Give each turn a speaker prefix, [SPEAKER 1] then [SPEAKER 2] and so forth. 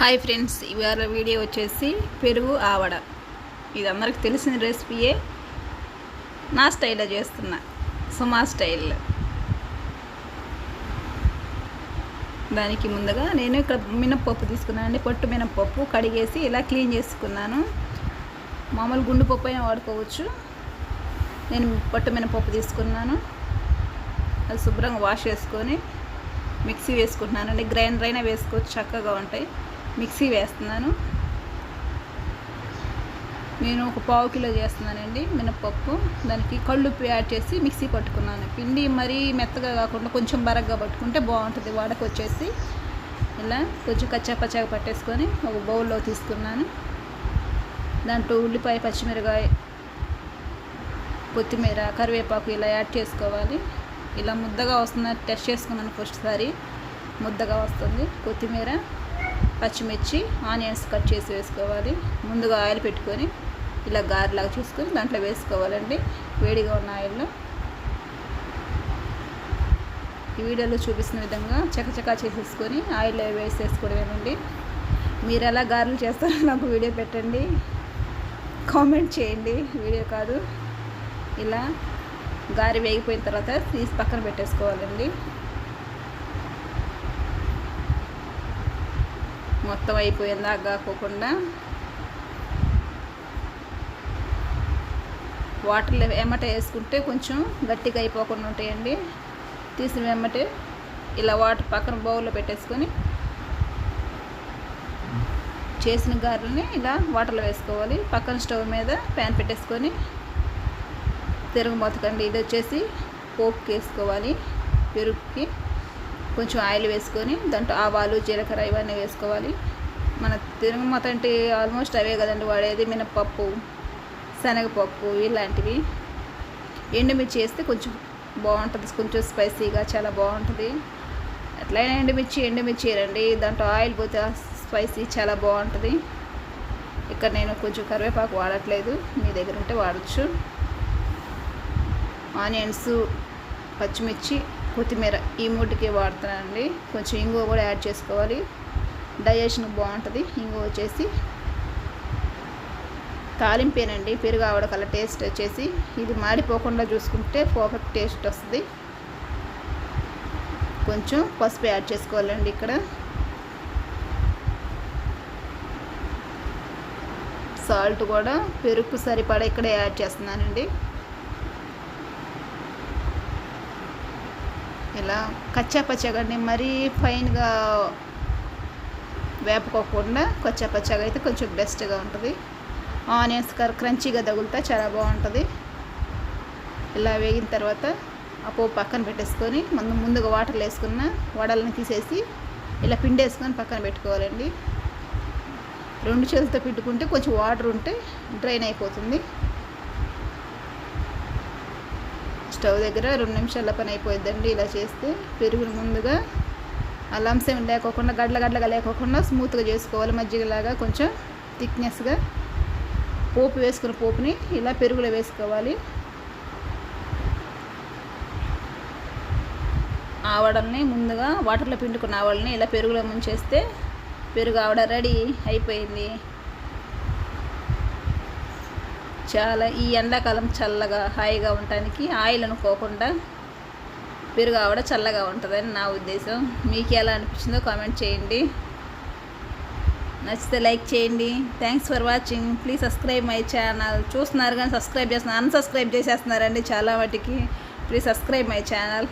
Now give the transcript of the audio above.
[SPEAKER 1] Hi friends ఇవాళ video వచ్చేసి పెరుగు ఆవడ. ఇది అందరికి తెలిసిన రెసిపీయే. నా స్టైల్లో చేస్తున్నా. సుమా స్టైల్లో దానికి ముందుగా నేను ఇక్కడ మినప్పప్పు తీసుకున్నానండి. పొట్టు మినప్పప్పు కడిగేసి ఇలా క్లీన్ చేసుకున్నాను. మామూలు గుండు పప్పు అయినా వాడుకోవచ్చు. నేను పొట్టు మినపప్పు తీసుకున్నాను. అది శుభ్రంగా వాష్ చేసుకొని మిక్సీ వేసుకుంటున్నానండి గ్రైండర్ అయినా వేసుకోవచ్చు చక్కగా ఉంటాయి. మిక్సీ వేస్తున్నాను. నేను ఒక పావు కిలో చేస్తున్నానండి మినప్పప్పు దానికి కళ్ళు యాడ్ చేసి మిక్సీ పట్టుకున్నాను. పిండి మరీ మెత్తగా కాకుండా కొంచెం బరగ్గా పట్టుకుంటే బాగుంటుంది. వాడకు వచ్చేసి ఇలా కొంచెం కచ్చా పచ్చాగా పట్టేసుకొని ఒక బౌల్లో తీసుకున్నాను. దాంట్లో ఉల్లిపాయ పచ్చిమిరకాయ కొత్తిమీర కరివేపాకు ఇలా యాడ్ చేసుకోవాలి. ఇలా ముద్దగా వస్తుందని టెస్ట్ చేసుకున్నాను ఫస్ట్ సారి ముద్దగా వస్తుంది. కొత్తిమీర పచ్చిమిర్చి ఆనియన్స్ కట్ చేసి వేసుకోవాలి. ముందుగా ఆయిల్ పెట్టుకొని ఇలా గారెలాగా చూసుకొని దాంట్లో వేసుకోవాలండి. వేడిగా ఉన్న ఆయిల్లో. ఈ వీడియోలో చూపిస్తున్న విధంగా చకచకా చేసేసుకొని ఆయిల్లో వేసేసుకోవడమేనండి. మీరు ఎలా గారెలు చేస్తారో నాకు వీడియో పెట్టండి. కామెంట్ చేయండి. వీడియో కాదు. ఇలా గారి వేగిపోయిన తర్వాత తీసి పక్కన పెట్టేసుకోవాలండి. మొత్తం అయిపోయిందా కాకోకుండా వాటర్లో వెమ్మట వేసుకుంటే కొంచెం గట్టిగా అయిపోకుండా ఉంటాయండి. తీసిన వెమ్మటే ఇలా వాటర్ పక్కన బౌల్లో పెట్టేసుకొని చేసిన గారెలని ఇలా వాటర్లో వేసుకోవాలి. పక్కన స్టవ్ మీద ప్యాన్ పెట్టేసుకొని తిరుగు ఇది వచ్చేసి పోపుకి వేసుకోవాలి పెరుగుకి కొంచెం ఆయిల్ వేసుకొని దాంట్లో ఆవాలు జీలకర్ర ఇవన్నీ వేసుకోవాలి. మన తిరుగుమత అంటే ఆల్మోస్ట్ అవే కదండి వాడేది. మినపప్పు శనగపప్పు ఇలాంటివి. ఎండుమిర్చి వేస్తే కొంచెం బాగుంటుంది. కొంచెం స్పైసీగా చాలా బాగుంటుంది. అట్లయినా ఎండుమిర్చి ఎండుమిర్చి రండి. దాంట్లో ఆయిల్ పోతే స్పైసీ చాలా బాగుంటుంది. ఇక్కడ నేను కొంచెం కరివేపాకు వాడట్లేదు. మీ దగ్గర ఉంటే వాడచ్చు. ఆనియన్స్ పచ్చిమిర్చి కొత్తిమీర ఈ మూటికి వాడుతున్నానండి. కొంచెం ఇంగువ కూడా యాడ్ చేసుకోవాలి. డైజెషన్ బాగుంటుంది. ఇంగువ వచ్చేసి తాలింపేనండి. పెరుగు ఆవిడ కల్లా టేస్ట్ వచ్చేసి ఇది మాడిపోకుండా చూసుకుంటే పర్ఫెక్ట్ టేస్ట్ వస్తుంది. కొంచెం పసుపు యాడ్ చేసుకోవాలండి ఇక్కడ. సాల్ట్ కూడా పెరుగు సరిపడా ఇక్కడే యాడ్ చేస్తున్నానండి. ఇలా కచ్చా పచ్చగా మరీ ఫైన్గా వేపుకోకుండా కొచ్చా పచ్చగా అయితే కొంచెం బెస్ట్గా ఉంటుంది. ఆనియన్స్ కర్ క్రంచీగా తగులుతా చాలా బాగుంటుంది. ఇలా వేగిన తర్వాత ఆ పోపు పక్కన పెట్టేసుకొని మనం ముందుగా వాటర్లు వేసుకున్న వడలని తీసేసి ఇలా పిండి వేసుకొని పక్కన పెట్టుకోవాలండి. రెండు చేతులతో పిండుకుంటే కొంచెం వాటర్ ఉంటే డ్రైన్ అయిపోతుంది. స్టవ్ దగ్గర రెండు నిమిషాల పని అయిపోద్దండి ఇలా చేస్తే. పెరుగును ముందుగా ఆ లేకోకుండా గడ్ల గడ్లగా లేకోకుండా స్మూత్గా చేసుకోవాలి. మజ్జిగలాగా కొంచెం థిక్నెస్గా పోపు వేసుకున్న పోపుని ఇలా పెరుగులో వేసుకోవాలి. ఆవడల్ని ముందుగా వాటర్లో పిండుకున్న ఆవడల్ని ఇలా పెరుగులో ముంచేస్తే పెరుగు ఆవడ రెడీ అయిపోయింది. చాలా ఈ ఎండాకాలం చల్లగా హాయిగా ఉండటానికి ఆయిల్ అనుకోకుండా పెరుగు ఆవిడ చల్లగా ఉంటుందని నా ఉద్దేశం. మీకు ఎలా అనిపించిందో కామెంట్ చేయండి. నచ్చితే లైక్ చేయండి. Thanks for watching please subscribe my channel చూస్తున్నారు కానీ సబ్స్క్రైబ్ చేస్తున్నారు అన్సబ్స్క్రైబ్ చేసేస్తున్నారండి చాలా వాటికి. Please subscribe my channel